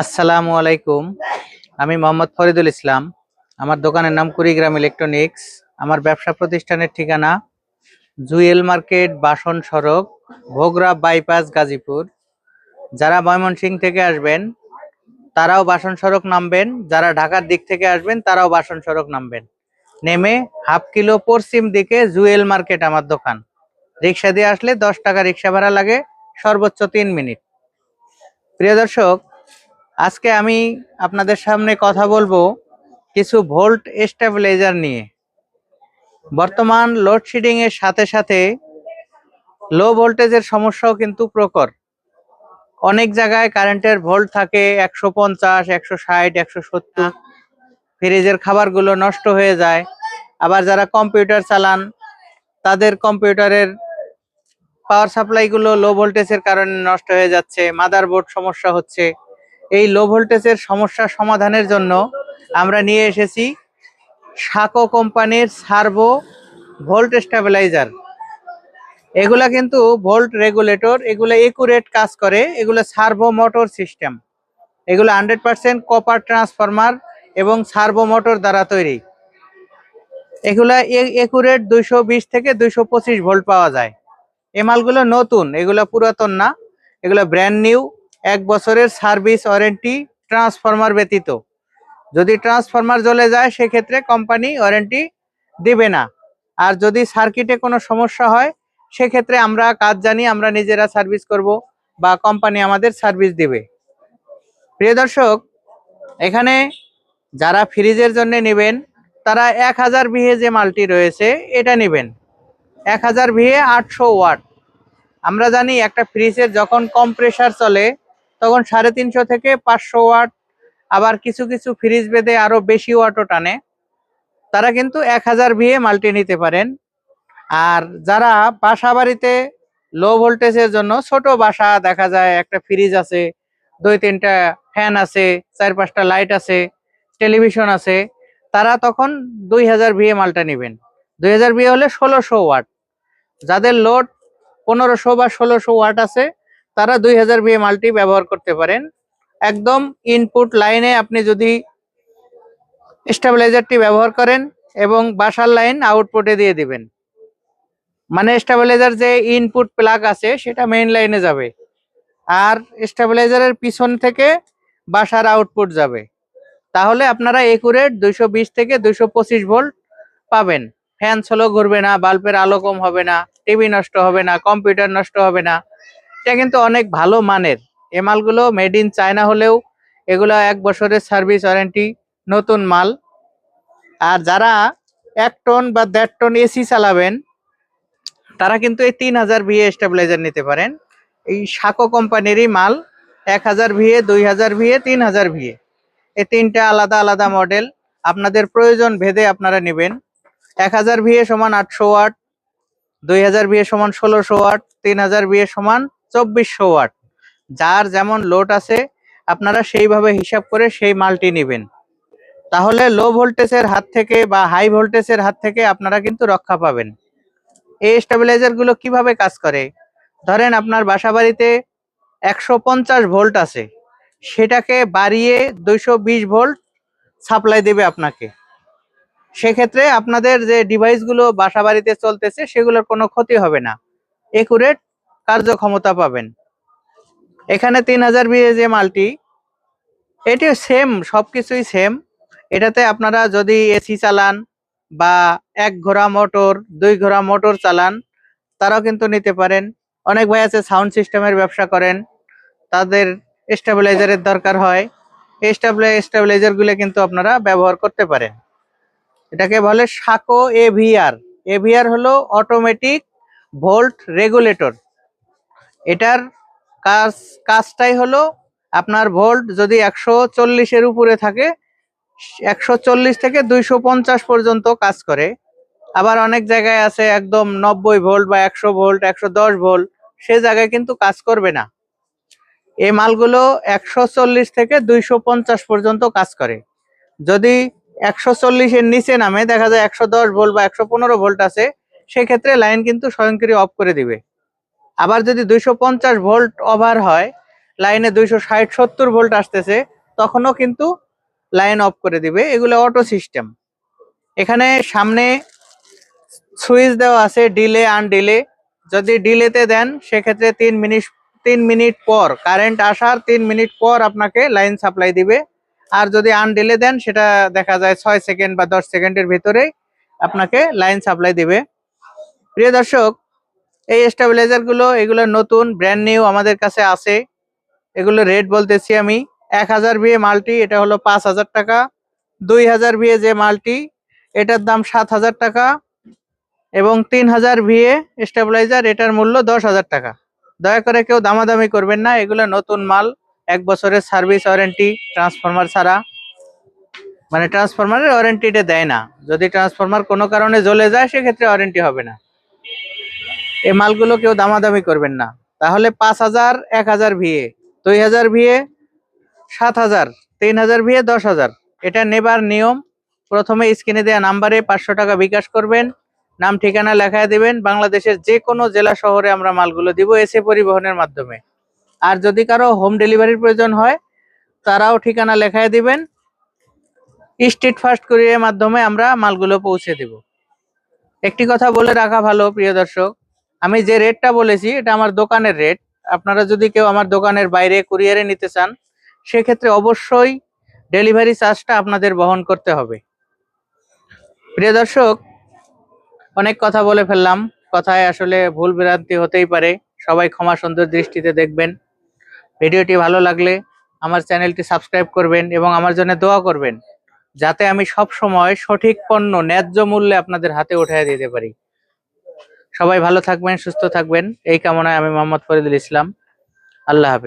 আসসালামু আলাইকুম। আমি মোহাম্মদ ফরিদুল ইসলাম। আমার দোকানের নাম কুড়িগ্রাম ইলেকট্রনিক্স। আমার ব্যবসা প্রতিষ্ঠানের ঠিকানা জুয়েল মার্কেট, বাসন সড়ক, ভোগরা বাইপাস, গাজীপুর। যারা ময়মনসিং থেকে আসবেন, তারাও বাসন সড়ক নামবেন। যারা ঢাকার দিক থেকে আসবেন, তারাও বাসন সড়ক নামবেন। নেমে হাফ কিলো পশ্চিম দিকে জুয়েল মার্কেট আমার দোকান। রিক্সা দিয়ে আসলে দশ টাকা রিক্সা ভাড়া লাগে, সর্বোচ্চ তিন মিনিট। প্রিয় দর্শক আজকে আমি আপনাদের সামনে কথা বলব কিছু ভোল্ট স্টেবিলাইজার নিয়ে। বর্তমান লোডশেডিং এর সাথে সাথে লো ভোল্টেজের সমস্যাও কিন্তু প্রকর অনেক জায়গায় কারেন্টের ভোল্ট থাকে একশো পঞ্চাশ, একশো ষাট, একশো সত্তর। ফ্রিজের খাবারগুলো নষ্ট হয়ে যায়। আবার যারা কম্পিউটার চালান, তাদের কম্পিউটারের পাওয়ার সাপ্লাইগুলো লো ভোল্টেজের কারণে নষ্ট হয়ে যাচ্ছে, মাদারবোর্ড সমস্যা হচ্ছে। এই লো ভোল্টেজের সমস্যা সমাধানের জন্য আমরা নিয়ে এসেছি সাকো কোম্পানির সার্ভো ভোল্ট স্টেবিলাইজার। এগুলা কিন্তু ভোল্ট রেগুলেটর, এগুলো একুরেট কাজ করে, এগুলো সার্ভো মোটর সিস্টেম। এগুলো হান্ড্রেড পার্সেন্ট কপার ট্রান্সফরমার এবং সার্ভো মোটর দ্বারা তৈরি। এগুলা একুরেট দুইশো বিশ থেকে দুইশো পঁচিশ ভোল্ট পাওয়া যায়। এই মালগুলো নতুন, এগুলো পুরাতন না, এগুলো ব্র্যান্ড নিউ এক বছরের সার্ভিস ওয়ারেন্টি ট্রান্সফরমার ব্যতীত। যদি ট্রান্সফরমার জ্বলে যায়, সেক্ষেত্রে কোম্পানি ওয়ারেন্টি দেবে না। আর যদি সার্কিটে কোনো সমস্যা হয়, সেক্ষেত্রে আমরা কাজ জানি, আমরা নিজেরা সার্ভিস করব বা কোম্পানি আমাদের সার্ভিস দেবে। প্রিয় দর্শক, এখানে যারা ফ্রিজের জন্য নেবেন, তারা এক হাজার ভিএ যে মালটি রয়েছে, এটা নেবেন। এক হাজার ভিএ আটশো ওয়াট। আমরা জানি একটা ফ্রিজের যখন কম প্রেসার চলে তখন সাড়ে তিনশো থেকে পাঁচশো ওয়াট, আবার কিছু কিছু ফ্রিজ বেঁধে আরও বেশি ওয়াটও টানে। তারা কিন্তু এক হাজার ভিএ মাল্টি নিতে পারেন। আর যারা বাসা বাড়িতে লো ভোল্টেজের জন্য ছোট বাসা দেখা যায়, একটা ফ্রিজ আছে, দুই তিনটা ফ্যান আছে, চার পাঁচটা লাইট আছে, টেলিভিশন আছে, তারা তখন দুই হাজার ভিএ মালটা নেবেন। দুই হাজার ভিএ হলে ষোলোশো ওয়াট। যাদের লোড পনেরোশো বা ষোলোশো ওয়াট আছে তারা দুই হাজার ভিএ মাল্টি ব্যবহার করতে পারেন। একদম ইনপুট লাইনে আপনি যদি স্টেবিলাইজারটি ব্যবহার করেন এবং বাসার লাইন আউটপুটে দিয়ে দিবেন। মানে স্টেবিলাইজার যে ইনপুট প্লাগ আছে, সেটা মেইন লাইনে যাবে। আর স্টেবিলাইজারের পিছন থেকে বাসার আউটপুট যাবে। তাহলে আপনারা একুরেট দুইশো বিশ থেকে দুইশো পঁচিশ ভোল্ট পাবেন। ফ্যান স্লো ঘুরবে না বাল্বের আলো কম হবে না টিভি নষ্ট হবে না কম্পিউটার নষ্ট হবে না। এটা কিন্তু অনেক ভালো মানের। এ মালগুলো মেড ইন চায়না হলেও এগুলো এক বছরের সার্ভিস ওয়ারেন্টি নতুন মাল। আর যারা এক টন বা দেড় টন এসি চালাবেন, তারা কিন্তু এই তিন হাজার ভিএ স্টেবিলাইজার নিতে পারেন। এই সাকো কোম্পানিরই মাল, এক হাজার ভিএ দুই হাজার ভিএ তিন হাজার ভিএ এই তিনটা আলাদা আলাদা মডেল আপনাদের প্রয়োজন ভেদে আপনারা নেবেন। এক হাজার ভিএ সমান আটশো ওয়াট, দুই হাজার ভিএ সমান ষোলোশো ওয়াট, তিন হাজার ভিএ সমান চব্বিশশো ওয়াট। যার যেমন লোড আছে, আপনারা সেইভাবে হিসাব করে সেই মালটি নেবেন। তাহলে লো ভোল্টেজের হাত থেকে বা হাই ভোল্টেজের হাত থেকে আপনারা কিন্তু রক্ষা পাবেন। এই স্টেবিলাইজারগুলো কীভাবে কাজ করে? ধরেন আপনার বাসা বাড়িতে একশো পঞ্চাশ ভোল্ট আছে। সেটাকে বাড়িয়ে দুইশো বিশ ভোল্ট সাপ্লাই দেবে আপনাকে। সেক্ষেত্রে আপনাদের যে ডিভাইসগুলো বাসা বাড়িতে চলতেছে, সেগুলোর কোনো ক্ষতি হবে না। একুরেট কার্যক্ষমতা পাবেন। এখানে তিন হাজার বিএ যে মালটি এটি সেম সবকিছুই সেম এটাতে আপনারা যদি এসি চালান বা এক ঘোড়া মোটর, দুই ঘোড়া মোটর চালান, তারাও কিন্তু নিতে পারেন। অনেক ভাই আছে সাউন্ড সিস্টেমের ব্যবসা করেন, তাদের স্টেবিলাইজারের দরকার হয়। এই স্টেবিলাইজারগুলো কিন্তু আপনারা ব্যবহার করতে পারেন। এটাকে বলে সাকো এভিআর এভিআর হলো অটোমেটিক ভোল্ট রেগুলেটর এটার কাজ, কাজটাই হলো আপনার ভোল্ট যদি একশো চল্লিশের উপরে থাকে, একশো চল্লিশ থেকে দুইশো পঞ্চাশ পর্যন্ত কাজ করে। আবার অনেক জায়গায় আছে একদম নব্বই ভোল্ট বা একশো ভোল্ট, একশো দশ ভোল্ট, সে জায়গায় কিন্তু কাজ করবে না। এই মালগুলো একশো চল্লিশ থেকে দুইশো পঞ্চাশ পর্যন্ত কাজ করে। যদি একশো চল্লিশের নিচে নামে, দেখা যায় একশো দশ ভোল্ট বা একশো পনেরো ভোল্ট আছে, সেক্ষেত্রে লাইন কিন্তু স্বয়ংক্রিয় অফ করে দিবে। আবার যদি দুইশো পঞ্চাশ ভোল্ট ওভার হয় লাইনে দুইশো ষাট সত্তর ভোল্ট আসতেছে, তখনও কিন্তু লাইন অফ করে দিবে। এগুলো অটো সিস্টেম এখানে সামনে সুইচ দেওয়া আছে ডিলে আনডিলে যদি ডিলেতে দেন, সেক্ষেত্রে তিন মিনিট তিন মিনিট পর কারেন্ট আসার তিন মিনিট পর আপনাকে লাইন সাপ্লাই দিবে। আর যদি আনডিলে দেন, সেটা দেখা যায় ছয় সেকেন্ড বা দশ সেকেন্ডের ভিতরেই আপনাকে লাইন সাপ্লাই দিবে। প্রিয় দর্শক এই স্টেবিলাইজারগুলো, এগুলো নতুন ব্র্যান্ড নিউ আমাদের কাছে আছে। এগুলো রেট বলতেছি আমি, এক হাজার বিয়ে মাল্টি, এটা হলো পাঁচ হাজার টাকা। দুই হাজার বিয়ে যে মাল্টি, এটার দাম সাত হাজার টাকা। এবং তিন হাজার ভিএ স্টেবিলাইজার এটার মূল্য দশ হাজার টাকা। দয়া করে কেউ দামাদামি করবেন না, এগুলো নতুন মাল, এক বছরের সার্ভিস ওয়ারেন্টি ট্রান্সফরমার ছাড়া। মানে ট্রান্সফরমারের ওয়ারেন্টিটা দেয় না। যদি ট্রান্সফরমার কোনো কারণে জ্বলে যায়, সেক্ষেত্রে ওয়ারেন্টি হবে না। এই মালগুলো কেউ দামাদামি করবেন না। তাহলে পাঁচ হাজার, এক হাজার ভিএ, দুই হাজার ভিএ, সাত হাজার, তিন হাজার ভিএ, দশ হাজার। এটা নেবার নিয়ম। প্রথমে স্ক্রিনে দেওয়া নাম্বারে পাঁচশো টাকা বিকাশ করবেন। নাম, ঠিকানা লেখায় দিবেন। বাংলাদেশের যে কোনো জেলা শহরে আমরা মালগুলো দিব এসে পরিবহনের মাধ্যমে। আর যদি কারও হোম ডেলিভারির প্রয়োজন হয়, তারাও ঠিকানা লেখায় দিবেন। স্ট্রিট ফাস্ট কুরিয়ারের মাধ্যমে আমরা মালগুলো পৌঁছে দেব। একটি কথা বলে রাখা ভালো, প্রিয় দর্শক। আমি যে রেটটা বলেছি, এটা আমার দোকানের রেট আপনারা যদি কেউ আমার দোকানের বাইরে কুরিয়ারে নিতে চান, সেক্ষেত্রে অবশ্যই ডেলিভারি চার্জটা আপনাদের বহন করতে হবে। প্রিয় দর্শক, অনেক কথা বলে ফেললাম। কথায় আসলে ভুল ভ্রান্তি হতেই পারে। সবাই ক্ষমা সুন্দর দৃষ্টিতে দেখবেন। ভিডিওটি ভালো লাগলে আমার চ্যানেলটি সাবস্ক্রাইব করবেন এবং আমার জন্য দোয়া করবেন, যাতে আমি সব সময় সঠিক পণ্য ন্যায্য মূল্যে আপনাদের হাতে উঠাই দিতে পারি। সবাই ভালো থাকবেন সুস্থ থাকবেন। এই কামনায় আমি মোহাম্মদ ফরিদুল ইসলাম। আল্লাহ হাফিজ।